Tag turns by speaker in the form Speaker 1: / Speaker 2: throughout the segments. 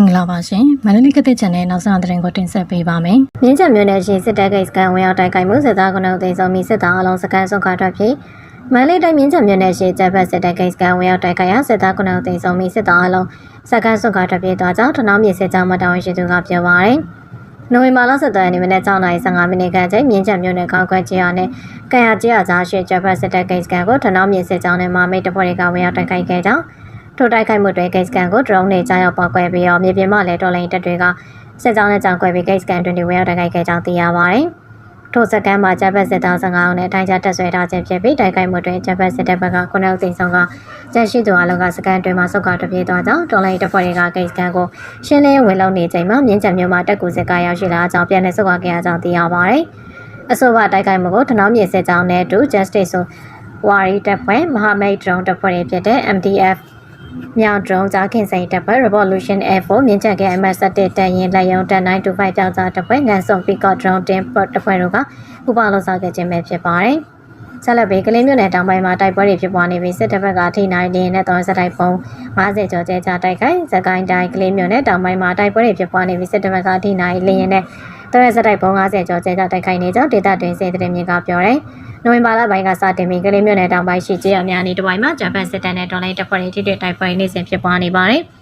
Speaker 1: င်္ဂလာပါရှင်မန္တလေးကတဲ့ channel နောက်ဆုံးသတင်းကိုတင်ဆက်ပေးပါမယ်
Speaker 2: မြင်းချက်မြို့နယ်ရှိစစ်တပ်ဂိတ်စကန်ဝင်ရောက်တိုက်ခိုက်မှုစစ်သားကနုံသိမ်းဆုံးမိစစ်သားအလုံးစကန်ဆုံးခါထွက်ပြီးမန္တလေးတိုင်းမြင်းချက်မြို့နယ်ရှိတပ်ဖက်စစ်တပ်ဂိတ်စကန်ဝင်ရောက်တိုက်ခိုက်ရာစစ်သားကနုံသိမ်းဆုံးမိစစ်သားအလုံးစကန်ဆုံးခါထွက်ပြေးသွားကြောင်းထနောင်းမြေစစ်ကြောင်းမတာဝန်ရှိသူကပြောပါရယ်နိုဝင်ဘာလ17ရက်နေ့မနေ့6:15မိနစ်ခန့်ချိန်မြင်းချက်မြို့နယ်ကောက်ကွက်ကြီးအားနဲ့ကံရကြီးအားကြားရှိတပ်ဖက်စစ်တပ်ဂိတ်စကန်ကိုထနောင်းမြေစစ်ကြောင်းနဲ့မမိတ်တပ်ဖွဲ့တွေကဝင်ရောက်တိုက်ခိုက်ခဲ့ကြောင်း ထိုတိုက်ခိုက်မှုတွေဂိတ်စကန်ကိုဒရုန်းနဲ့ကြားရောက်ပောက်ကွဲပြီးတော့မြေပြင်မှလည်းတော်လိုင်းတပ်တွေကစစ်ကြောင်းနဲ့ကြောင်ကွဲပြီး gate scan 20ဝရောက်တိုက်ခိုက်ခဲ့ကြောင်းသိရပါတယ်။ထို့စကန်မှာဂျပန်စစ်သား15အောင်နဲ့အထိုင်ချတက်ဆွဲထားခြင်းဖြစ်ပြီးတိုက်ခိုက်မှုတွင်ဂျပန်စစ်တပ်ဘက်က9ဦးသိမ်းဆုံးကကျန်ရှိသူအလုံးကစကန်တွင်မှဆုတ်ကတပြေးသွားကြောင်းတော်လိုင်းတပ်ဖွဲ့တွေက gate scan ကိုရှင်းလင်းဝင်လုံနေချိန်မှာမြင်းချံမြို့မှာတက်ကူစစ်ကားရောက်ရှိလာကြောင်းပြန်လည်ဆုတ်ကခဲ့ရကြောင်းသိရပါတယ်။အဆိုပါတိုက်ခိုက်မှုကိုထနောင်းမြေစစ်ကြောင်းနဲ့အတူ Justice ဆိုဝါရီတပ်ဖွဲ့မဟာမိတ်ဒရုန်းတပ်ဖွဲ့တွေဖြစ်တဲ့ MDF မြောက်ဒရုန်းကြားခင်စိန်တပ်ဖွဲ့ Revolution Air Force မြင်းချံကဲ MS7 တန်ရင်လက်ရုံတက်925ကြောက်ကြားတပ်ဖွဲ့ငန်စုံ Peacock Drone Team တပ်ဖွဲ့တို့ကပူးပေါင်းလှုပ်ဆောင်ခဲ့ခြင်းပဲဖြစ်ပါတယ်။ ဆက်လက်ပြီးကလေးမျိုးနယ်တောင်ပိုင်းမှာတိုက်ပွဲတွေဖြစ်ပွားနေပြီးစစ်တပ်ဘက်ကထိနိုင်နေနဲ့တော်စတိုက်ပုံ50ကျော်ကျဲချတိုက်ခိုက်စကိုင်းတိုင်းကလေးမျိုးနယ်တောင်ပိုင်းမှာတိုက်ပွဲတွေဖြစ်ပွားနေပြီးစစ်တပ်ဘက်ကထိနိုင်လင်းရင်နဲ့တော်စတိုက်ပုံ50ကျော်ကျဲချတိုက်ခိုက်နေကြောင်းဒေသတွင်စေတရင်မြင့်ကပြောတယ်။နိုဝင်ဘာလပိုင်းကစတင်ပြီးကလေးမြို့နယ်တောင်ပိုင်းရှိကျေးရွာများနေတပိုင်းမှာဂျပန်စစ်တပ်နဲ့ဒေါ်လာတပ်ဖွဲ့တွေထိတွေ့တိုက်ပွဲနေစဉ်ဖြစ်ပွားနေပါတယ်။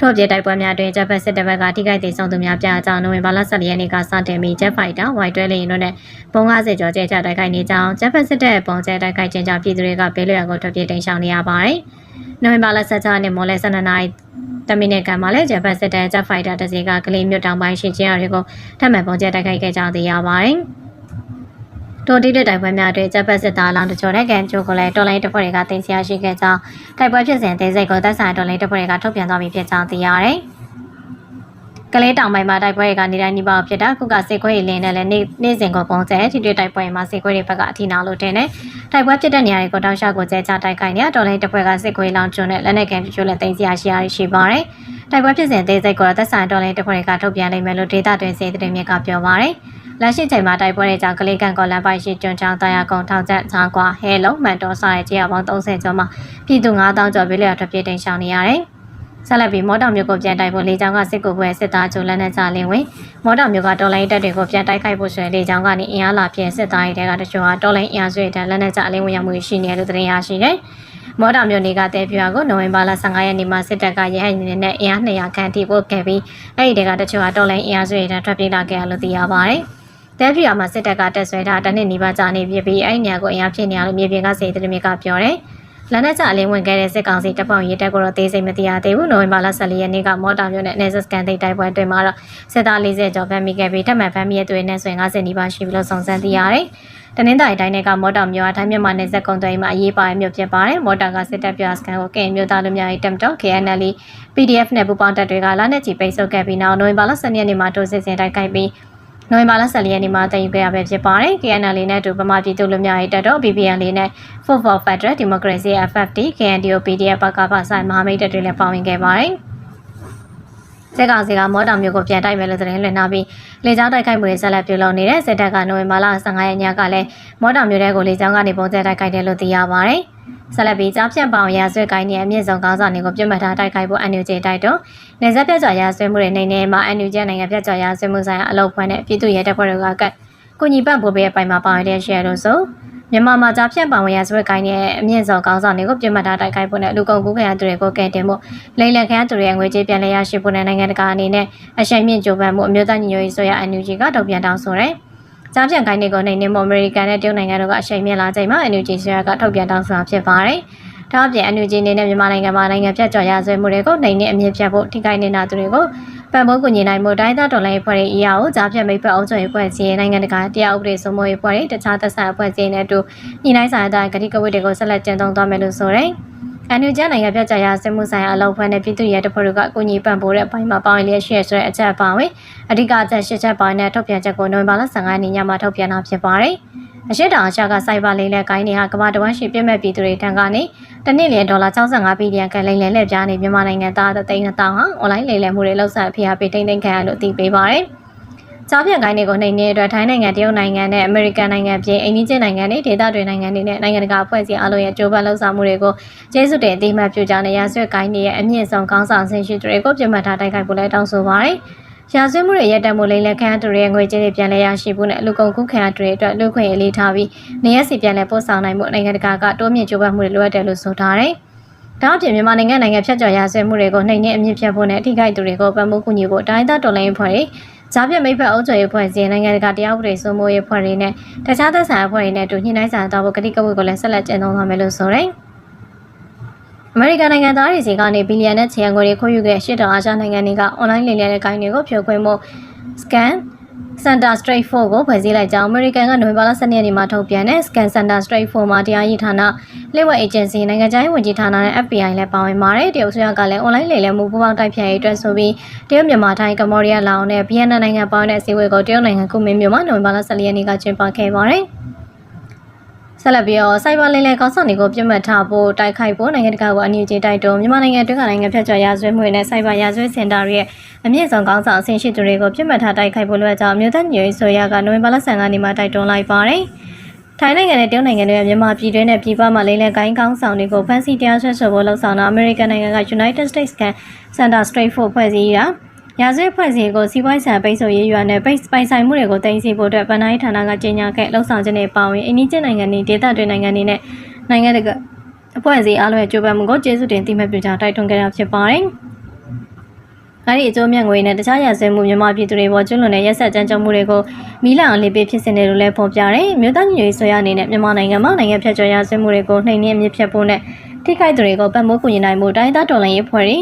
Speaker 2: ထို့ပြင်တိုက်ပွဲများတွင်ဂျပန်စစ်တပ်ဘက်ကထိခိုက်ဒေဆုံးသူများပြကြောင်းနိုဝင်ဘာလ14ရက်နေ့ကစတင်ပြီးဂျက်ဖိုက်တာဝိုင်တွဲလင်းတို့နဲ့ပုံ90ကျော်ကျဲချတိုက်ခိုက်နေကြောင်းဂျပန်စစ်တပ်ပုံကျဲတိုက်ခိုက်ခြင်းကြောင့်ပြည်သူတွေကဘေးလွတ်ရာကိုထွက်ပြေးတိမ်းရှောင်နေရပါတယ်။နိုဝင်ဘာလ16ရက်နေ့မိုးလယ်12နာရီတမီနစ်ကမှာလည်းဂျပန်စစ်တပ်ဂျက်ဖိုက်တာတစ်စီးကကလေးမြို့တောင်ပိုင်းရှိချင်းအတွေကိုထပ်မံပုံကျဲတိုက်ခိုက်ခဲ့ကြောင်းသိရပါတယ်။ တိုတီတဲ့တိုက်ပွဲများတွင်ဂျပန်စစ်သားလောင်တချို့နဲ့ကန်ချိုကိုလည်းတော်လိုင်းတပ်ဖွဲ့တွေကတင်စီရရှိခဲ့ကြောင်းတိုက်ပွဲဖြစ်စဉ်သေးစိတ်ကိုသက်ဆိုင်တော်လိုင်းတပ်ဖွဲ့တွေကထုတ်ပြန်သွားပြီးဖြစ်ကြောင်းသိရတယ်။ကလေးတောင်ပိုင်းမှာတိုက်ပွဲတွေကနေတိုင်းနှိပါဖြစ်တာခုကစေခွဲရည်လင်းနဲ့လည်းနေ့နေ့စဉ်ကိုပုံစံထိတွေ့တိုက်ပွဲမှာစေခွဲတွေဘက်ကအထီနာလို့တင်တယ်။တိုက်ပွဲဖြစ်တဲ့နေရာတွေကိုတောက်လျှောက်ကိုကျဲချတိုက်ခိုက်နေတော်လိုင်းတပ်ဖွဲ့ကစေခွဲလောင်ကျွန်းနဲ့လက်နက်ကန်ချိုလည်းတင်စီရရှိရရှိပါတယ်။တိုက်ပွဲဖြစ်စဉ်သေးစိတ်ကိုသက်ဆိုင်တော်လိုင်းတပ်ဖွဲ့တွေကထုတ်ပြန်နိုင်မယ်လို့ဒေတာတွင်စေတဲ့မြစ်ကပြောပါတယ်။ လက်ရှိချိန်မှာတိုက်ပွဲတွေကြောင့်ကလေးကန်ကော်လန်ပိုက်ရှိကျွန်းချောင်းတာယာကုန်းထောင်ချက်ချောင်းကွာဟဲလုံးမှန်တော်စားတဲ့ကြေးရပေါင်း30ကျော်မှာပြည်သူ9000ကျော်ပြည်လျော်ထွက်ပြေးတိမ်းရှောင်နေရတယ်။ဆက်လက်ပြီးမော်တော်မျိုးကိုပြန်တိုက်ဖို့လေကြောင်းကစစ်ကူပွဲစစ်သားကျိုးလက်နဲ့ချလင်းဝင်မော်တော်မျိုးကတော်လိုင်းတပ်တွေကိုပြန်တိုက်ခိုက်ဖို့ဆိုရင်လေကြောင်းကနေအင်အားလာပြည့်စစ်သားတွေကတချို့ဟာတော်လိုင်းအင်အားစုတွေတန်းလက်နဲ့ချအလင်းဝင်ရမှုရှိနေတယ်လို့သတင်းရရှိတယ်။မော်တော်မျိုးတွေကတဲပြွာကိုနိုဝင်ဘာလ15ရက်နေ့မှာစစ်တပ်ကရဟန်းနေနဲ့အင်အား200ခန့်ထိပို့ခဲ့ပြီးအဲ့ဒီတွေကတချို့ဟာတော်လိုင်းအင်အားစုတွေတန်းထွက်ပြေးလာခဲ့ရလို့သိရပါတယ်။ တဲပြာမှာစစ်တပ်ကတက်ဆွဲထားတနစ်နီးပါးကြာနေပြပြီးအဲ့ညကိုအင်အားဖြစ်နေရလို့မြေပြင်ကစေတရမြစ်ကပြောတယ်။လက်နက်ချအလင်းဝင်ခဲ့တဲ့စစ်ကောင်စီတပ်ပေါင်းရေးတပ်ကိုတော့သေးစိတ်မသိရသေးဘူး။နိုဝင်ဘာလ14ရက်နေ့ကမော်တာမြို့နယ်နယ်စကန်တိတ်တိုက်ပွဲအတွင်းမှာတော့စစ်သား40ကျော်ဖမ်းမိခဲ့ပြီးတပ်မှန်ဖမ်းမိရဲ့တွေနဲ့ဆိုရင်50နီးပါးရှိပြီလို့စုံစမ်းသိရတယ်။တနင်္သာရီတိုင်းကမော်တာမြို့အထိုင်းမြန်မာနယ်စပ်ကုန်းသွင်းမှာအရေးပါတဲ့မြို့ဖြစ်ပါတယ်။မော်တာကစစ်တပ်ပြစကန်ကိုကင်မြို့သားလူမျိုးရေးတပ်တော် KNL PDF နဲ့ပူးပေါင်းတပ်တွေကလာနဲ့ချီပိတ်ဆို့ခဲ့ပြီးနောက်နိုဝင်ဘာလ12ရက်နေ့မှာတိုးစစ်ဆင်တိုက်ခိုက်ပြီး နိုဝင်ဘာလ14ရက်နေ့မှာတင်ယူခဲ့ရပဲဖြစ်ပါတယ်။ KNL နဲ့အတူဗမာပြည်သူလူမျိုးရေးတပ်တော် BBN လေးနဲ့ Food for Federal Democracy FFD KNDO PDF ဘက်ကပါဆိုင်မဟာမိတ်တပ်တွေလည်းပါဝင်ခဲ့ပါတယ်။စစ်ကောင်စီကမော်တာမျိုးကိုပြန်တိုက်မယ်လို့သတင်းလွှင့်ထားပြီးလေကြောင်းတိုက်ခိုက်မှုတွေဆက်လက်ပြုလုပ်နေတဲ့စစ်တပ်ကနိုဝင်ဘာလ15ရက်ညကလည်းမော်တာမျိုးတွေကိုလေကြောင်းကနေပုံစံတိုက်ခိုက်တယ်လို့သိရပါတယ်။ ဆက်လက်ပြီးကြားဖြတ်ပေါင်ရာဆွဲကိုင်းရဲ့အမြင့်ဆုံးကောင်းဆောင်တွေကိုပြစ်မှတ်ထားတိုက်ခိုက်ဖို့အန်ယူဂျေတိုက်တော့နေဆက်ပြတ်ကြရာဆွဲမှုတွေနေနေမှာအန်ယူဂျေနိုင်ငံပြတ်ကြရာဆွဲမှုဆိုင်ရာအလုပ်ဖွဲ့နဲ့ပြည်သူ့ရဲတပ်ဖွဲ့တွေကကကိုညီပတ်ပို့ပေးအပိုင်းမှာပါဝင်တဲ့ရှယ်လို့ဆိုမြန်မာမှာကြားဖြတ်ပေါင်ရာဆွဲကိုင်းရဲ့အမြင့်ဆုံးကောင်းဆောင်တွေကိုပြစ်မှတ်ထားတိုက်ခိုက်ဖို့နဲ့လူကုန်ကူးခံရသူတွေကိုကဲတင်ဖို့လိမ့်လက်ခံသူတွေရဲ့ငွေကြေးပြန်လည်ရရှိဖို့နဲ့နိုင်ငံတကာအနေနဲ့အရှိန်မြင့်ကြိုးပမ်းမှုအမျိုးသားညီညွတ်ရေးဆိုရအန်ယူဂျေကထုတ်ပြန်တောင်းဆိုတယ်။ ကြားဖြတ်ကိုင်းတွေကိုနိုင်နေမို့အမေရိကန်နဲ့တရုတ်နိုင်ငံတို့ကအရှိန်မြင့်လာချိန်မှာ NUG ဆွေရကထုတ်ပြန်တောင်းဆိုတာဖြစ်ပါတယ်။ဒါအပြင် NUG အနေနဲ့မြန်မာနိုင်ငံမှာနိုင်ငံပြတ်ကျော်ရဆွေးမှုတွေကိုနိုင်နေအမြင့်ဖြတ်ဖို့ထိခိုက်နေတာသူတွေကိုပံ့ပိုးကူညီနိုင်မှုတိုင်းသားတော်လိုင်းအဖွဲ့ရဲ့ EAO ကြားဖြတ်မိတ်ဖက်အောင်ချုပ်အဖွဲ့အစည်းနိုင်ငံတကာတရားဥပဒေစိုးမိုးရေးအဖွဲ့တွေတခြားသက်ဆိုင်အဖွဲ့အစည်းတွေနဲ့အတူညီနိုင်ဆိုင်တဲ့အတိုင်းဂတိကဝတ်တွေကိုဆက်လက်ကျင့်သုံးသွားမယ်လို့ဆိုတယ်။ NUG နိုင်ငံပြတ်ကြရာစစ်မှုဆိုင်ရာအလုပ်ဖွဲ့နဲ့ပြည်သူ့ရဲတပ်ဖွဲ့တို့ကအကူအညီပံ့ပိုးတဲ့အပိုင်းမှာပါဝင်လျက်ရှိရဆိုတဲ့အချက်အပါဝင်အဓိကအချက်၈ချက်ပိုင်းနဲ့ထုတ်ပြန်ချက်ကိုနိုဝင်ဘာလ15ရက်နေ့ညမှာထုတ်ပြန်တာဖြစ်ပါတယ်။အရှိတောင်အရှကစိုက်ပါလိမ့်လက်ကိုင်းတွေဟာကမ္ဘာတဝန်းရှိပြည့်မဲ့ပြည်သူတွေထံကနေတနည်းလျဒေါ်လာ65ဘီလီယံကလိမ့်လဲလှည့်ပြားနေမြန်မာနိုင်ငံသားသိန်း2000ဟာအွန်လိုင်းလိမ့်လဲမှုတွေလှုပ်ဆောင်ဖိအားပေးတိမ့်သိမ်းခံရလို့အသိပေးပါတယ်။ ကြားဖြတ်ကိုင်းတွေကိုနှိမ်နေတဲ့အတွက်ထိုင်းနိုင်ငံတရုတ်နိုင်ငံနဲ့အမေရိကန်နိုင်ငံပြင်အိန္ဒိယနိုင်ငံတွေဒေသတွေနိုင်ငံတွေနဲ့နိုင်ငံတကာအဖွဲ့အစည်းအလုံးရဲ့ကြိုးပမ်းလှုပ်ဆောင်မှုတွေကိုကျေးဇူးတင်အသိအမှတ်ပြုကြောင်းနဲ့ရာဇဝတ်ကိုင်းတွေရဲ့အမြင့်ဆုံးကောင်းဆောင်ဆင်ရှိသူတွေကိုပြစ်မှတ်ထားတိုက်ခိုက်ဖို့လည်းတောင်းဆိုပါတယ်။ရာဇဝတ်မှုတွေရပ်တန့်မှုလိမ့်လက်ခံသူတွေရဲ့ငွေကြေးတွေပြန်လည်ရရှိဖို့နဲ့လူကုန်ကူးခံရသူတွေအတွက်လူခွင့်ရေးလေးထားပြီးနေရစီပြန်လည်ပို့ဆောင်နိုင်မှုနိုင်ငံတကာကတိုးမြင့်ကြိုးပမ်းမှုတွေလိုအပ်တယ်လို့ဆိုထားတယ်။ဒါအပြင်မြန်မာနိုင်ငံနိုင်ငံဖြတ်ကျော်ရာဇဝတ်မှုတွေကိုနှိမ်နင်းအမြင့်ဖြတ်ဖို့နဲ့ထိခိုက်သူတွေကိုပံ့ပိုးကူညီဖို့တိုင်းသားတော်လှန်ရေးဖွဲ့တွေ ဂျာပြမိတ်ဖက်အုပ်ချုပ်ရေးဖွဲ့စည်းနိုင်ငံတကာတရားဥပဒေစိုးမိုးရေးဖွဲ့တွေနဲ့တခြားသက်ဆိုင်အဖွဲ့တွေနဲ့အတူညှိနှိုင်းဆောင်တော့ဖို့ကတိကဝတ်ကိုလည်းဆက်လက်ကျင့်သုံးသွားမယ်လို့ဆိုတယ်။အမေရိကန်နိုင်ငံသားတွေစီကနေဘီလီယံနဲ့ချီယံငွေတွေခိုးယူခဲ့ရှစ်တောင်အာရှနိုင်ငံတွေကအွန်လိုင်းလိမ်လည်တဲ့ကိုင်းတွေကိုဖြိုခွင်းမှု scan Center Straight 4ကိုဖွဲ့စည်းလိုက်ကြောင်း American ကနိုဝင်ဘာလ12ရက်နေ့မှာထုတ်ပြန်တဲ့ Scan Center Straight 4မှာတရားရေးဌာနလျှို့ဝှက် agency နိုင်ငံခြားရေးဝန်ကြီးဌာနနဲ့ FBI လည်းပါဝင်ပါတယ်။တရုတ်ဆိုရကလည်း online လိမ်လည်မှုပူးပေါင်းတိုက်ဖျက်ရေးအတွက်ဆိုပြီးတရုတ်မြန်မာထိုင်းကမ္ဘောဒီးယားလာအိုနဲ့ဗီယက်နမ်နိုင်ငံပေါင်းတဲ့အစည်းအဝေးကိုတရုတ်နိုင်ငံကုမင်းမြို့မှာနိုဝင်ဘာလ14ရက်နေ့ကကျင်းပခဲ့ပါတယ်။ ဆက်လက်ပြီးတော့စိုက်ဘာလင်းလဲကောင်းဆောင်တွေကိုပြတ်မှတ်ထားဖို့တိုက်ခိုက်ဖို့နိုင်ငံတကာကအညီအကျေးတိုက်တွန်းမြန်မာနိုင်ငံအတွင်းကနိုင်ငံဖြတ်ကျော်ရာဇဝတ်မှုတွေနဲ့စိုက်ဘာရာဇဝတ်စင်တာတွေရဲ့အမြင့်ဆုံးကောင်းဆောင်အဆင့်ရှိသူတွေကိုပြတ်မှတ်ထားတိုက်ခိုက်ဖို့လိုအပ်ကြောင်းမြို့သားညွေဆိုရကနိုဝင်ဘာလ15ရက်နေ့မှာတိုက်တွန်းလိုက်ပါတယ်။ထိုင်းနိုင်ငံနဲ့တရုတ်နိုင်ငံတွေကမြန်မာပြည်တွင်းနဲ့ပြည်ပမှာလိမ့်လည်ကိုင်းကောင်းဆောင်တွေကိုဖမ်းဆီးတရားစွဲဆိုဖို့လှုံ့ဆော်တာအမေရိကန်နိုင်ငံက United States ကန် Center Straight for ဖွဲ့စည်းတာ ရာဇဝတ်ဖွဲ့စည်းကိုစီးပွားရေးဆန်ပိတ်ဆို့ရေးရွာနဲ့ပိတ်ပိုင်ဆိုင်မှုတွေကိုတင်စီဖို့အတွက်ဗန်နိုင်းဌာနကကြေညာခဲ့လှုံ့ဆော်ခြင်းတွေပါဝင်အင်းကြီးနိုင်ငံတွေဒေသတွေနိုင်ငံတွေနဲ့နိုင်ငံတကာအဖွဲ့အစည်းအားလုံးရဲ့ကြိုးပမ်းမှုကိုကျေးဇူးတင်တိမှတ်ပြုကြောင်းတိုက်တွန်းခဲ့တာဖြစ်ပါတယ်။အဲဒီအကျိုးမြတ်ငွေနဲ့တခြားရစဲမှုမြန်မာပြည်သူတွေပေါ်ကျွလွန်တဲ့ရက်ဆက်ကြမ်းကြုတ်မှုတွေကိုမိလာအောင်လေးပေးဖြစ်စင်တယ်လို့လည်းဖော်ပြတယ်။မြို့သားညီညွတ်ရေးဆိုရအနေနဲ့မြန်မာနိုင်ငံမှာနိုင်ငံဖြတ်ကျော်ရစဲမှုတွေကိုနှိမ်နင်းအမြင့်ဖြတ်ဖို့နဲ့ထိခိုက်သူတွေကိုပတ်မိုးကူညီနိုင်မှုတိုင်းသားတော်လှန်ရေးဖွဲ့တွေ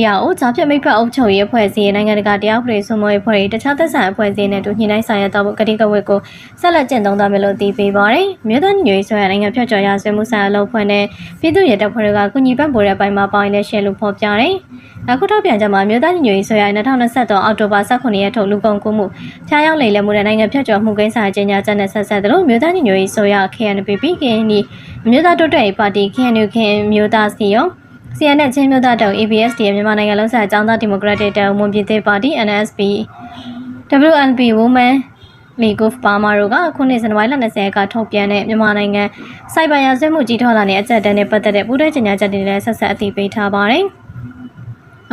Speaker 2: EAO ဂျာပြမိတ်ဖက်အုပ်ချုပ်ရေးအဖွဲ့အစည်းနိုင်ငံတကာတရားဥပဒေစိုးမိုးရေးအဖွဲ့တွေတခြားသက်ဆိုင်အဖွဲ့အစည်းနဲ့တူညှိနှိုင်းဆောင်ရွက်တော့ဖို့ကတိကဝတ်ကိုဆက်လက်ကျင့်သုံးသွားမယ်လို့သိပေးပါရယ်။မြို့သားညီညွတ်ရေးဆိုရနိုင်ငံဖြတ်ကျော်ရဆွေးမှုဆိုင်ရာလုပ်ဖွဲ့နဲ့ပြည်သူ့ရဲတပ်ဖွဲ့တွေကကုညီပံ့ပိုးတဲ့အပိုင်းမှာပါဝင်တဲ့ရှယ်လို့ဖော်ပြတယ်။အခုထောက်ပြန်ချက်မှာမြို့သားညီညွတ်ရေးဆိုရ2023အောက်တိုဘာ19ရက်ထုတ်လူကုန်ကူးမှုဖျားရောက်လေလည်မှုတဲ့နိုင်ငံဖြတ်ကျော်မှုကိစ္စအကျဉ်းချချက်နဲ့ဆက်ဆက်သလိုမြို့သားညီညွတ်ရေးဆိုရ KNPP KNI မြို့သားတိုးတက်ရေးပါတီ KNU ခင်မြို့သားစီ ယုံ CN နဲ့ချင်းမျိုးသားတောင် ABSD ရဲ့မြန်မာနိုင်ငံလုံးဆိုင်အကြောင်းသားဒီမိုကရက်တစ်တောင်မွန်ပြည်သေးပါတီ NSP WNP Women League of Burma တို့ကခုနှစ်ဇန်နဝါရီလ20ကထုတ်ပြန်တဲ့မြန်မာနိုင်ငံစိုက်ဘာရာဇဝတ်မှုကြီးထွားလာတဲ့အကြက်တန်းနဲ့ပတ်သက်တဲ့ပူးတွဲကြေညာချက်တွေလည်းဆက်ဆက်အသိပေးထားပါတယ်။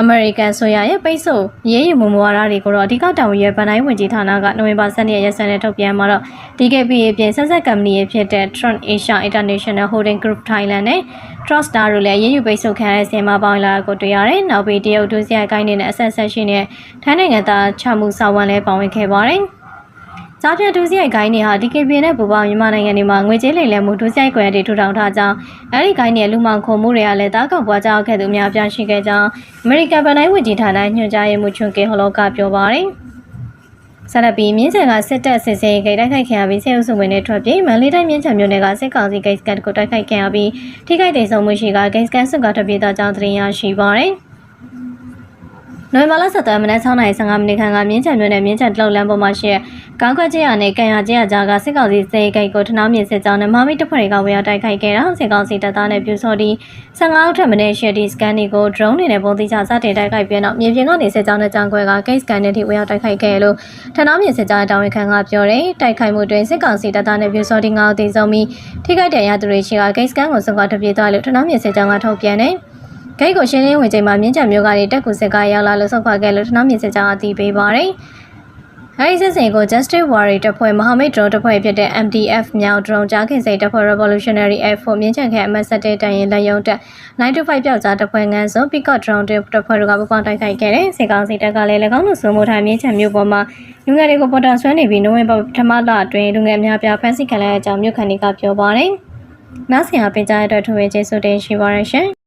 Speaker 2: အမေရိကန်ဆိုရရဲ့ပိတ်ဆို့ရေးယူမှုမူဝါဒတွေကိုတော့အဓိကတာဝန်ရဲ့ဗန်တိုင်းဝင်ကြီးဌာနကနိုဝင်ဘာ12ရက်ရက်စွဲနဲ့ထုတ်ပြန်မှာတော့ DKP အပြင်ဆက်ဆက်ကုမ္ပဏီရဲ့ဖြစ်တဲ့ Trump Asia International Holding Group Thailand နဲ့ Trust Star တို့လည်းရေးယူပိတ်ဆို့ခံရတဲ့ဆင်မပေါင်းလာကိုတွေ့ရတယ်။နောက်ပြီးတရုတ်ဒုစရိုက်ကိုင်းနေတဲ့အဆက်ဆက်ရှိနေတဲ့ထိုင်းနိုင်ငံသားချမှုစာဝန်လည်းပါဝင်ခဲ့ပါတယ်။ ကြားပြဒုစရိုက်ကိုင်းတွေဟာ DKP နဲ့ပူပေါင်းမြန်မာနိုင်ငံတွေမှာငွေကြေးလိမ်လည်မှုဒုစရိုက်ကွယ်တွေထူထောင်ထားကြောင်းအဲဒီကိုင်းတွေလူမှောင်ခိုမှုတွေကလည်းတားကောက်ပွားကြခဲ့သူအများပြားရှိခဲ့ကြောင်းအမေရိကန်ဗန်တိုင်းဝန်ကြီးဌာနညွှန်ကြားရေးမှူးချွန်ကေဟလောကပြောပါတယ်။ဆရပီမြင်းချံကစစ်တပ်စစ်စေးဂိတ်တိုက်ခိုက်ခံရပြီးဆေးဥစုဝင်တွေထွက်ပြေးမန်လေးတိုင်းမြင်းချံမြို့နယ်ကစစ်ကောင်စီဂိတ်စကန်ကိုတိုက်ခိုက်ခံရပြီးထိခိုက်ဒေဆုံးမှုရှိကဂိတ်စကန်စွကထွက်ပြေးသောကြောင်းသတင်းရရှိပါရယ်။ နိုဝင်ဘာလ17ရက်နေ့6:15မိနစ်ခန့်ကမြင်းချံမြို့နယ်မြင်းချံတလောက်လမ်းပေါ်မှာရှိကောင်းခွက်ကျရနဲ့ကံရကျရကြားကစစ်ကောင်စီစေဂိတ်ကိုထနောင်းမြင့်စစ်ကြောင်းနဲ့မဟာမိတ်တပ်ဖွဲ့တွေကဝေရောက်တိုက်ခိုက်ခဲ့တာစစ်ကောင်စီတပ်သားနဲ့ပြူစော်ဒီ15အောက်ထပ်မင်းရှယ်ဒီစကန်တွေကို drone တွေနဲ့ပုံသီးချစတင်တိုက်ခိုက်ပြီးတော့မြေပြင်ကနေစစ်ကြောင်းနဲ့ကြောင်းခွဲက gate scan နဲ့ထိဝေရောက်တိုက်ခိုက်ခဲ့လို့ထနောင်းမြင့်စစ်ကြောင်းတာဝန်ခံကပြောတယ်တိုက်ခိုက်မှုတွင်စစ်ကောင်စီတပ်သားနဲ့ပြူစော်ဒီ9ဦးသေဆုံးပြီးထိခိုက်ဒဏ်ရာသူတွေရှိက gate scan ကိုစုံကထွက်ပြေးသွားလို့ထနောင်းမြင့်စစ်ကြောင်းကထုတ်ပြန်တယ် ဂိတ်ကိုရှင်းလင်းဝင်ချိန်မှာမြင်းချံမျိုးကနေတက်ကူစစ်ကားရောက်လာလို့ဆုတ်ခွာခဲ့လို့ထနောင်းမြင့်စစ်ကြောင်းအတီးပေးပါတယ်။အဲဒီစစ်စင်ကို Justice Warrior တပ်ဖွဲ့မဟာမိတ် drone တပ်ဖွဲ့ဖြစ်တဲ့ MDF မြောက် drone ကြားခင်စိတ်တပ်ဖွဲ့ Revolutionary Air Force မြင်းချံခဲအမတ်7တန်ရင်လက်ယုံတက်925ပြောက်ကြားတပ်ဖွဲ့ငန်းစုံ Peacock drone တပ်ဖွဲ့တို့ကပူးပေါင်းတိုက်ခိုက်ခဲ့တဲ့စစ်ကောင်စီတပ်ကလည်း၎င်းတို့စုံမိုးထိုင်မြင်းချံမျိုးပေါ်မှာလူငယ်တွေကိုပေါ်တာဆွဲနေပြီးနိုဝင်ဘာပထမလအတွင်းလူငယ်များပြားဖမ်းဆီးခံရတဲ့အကြောင်းမြို့ခံတွေကပြောပါတယ်။နောက်ဆင်ဟာပင်ကြားတဲ့အတွက်ထွေကျေးဇူးတင်ရှိပါရရှင်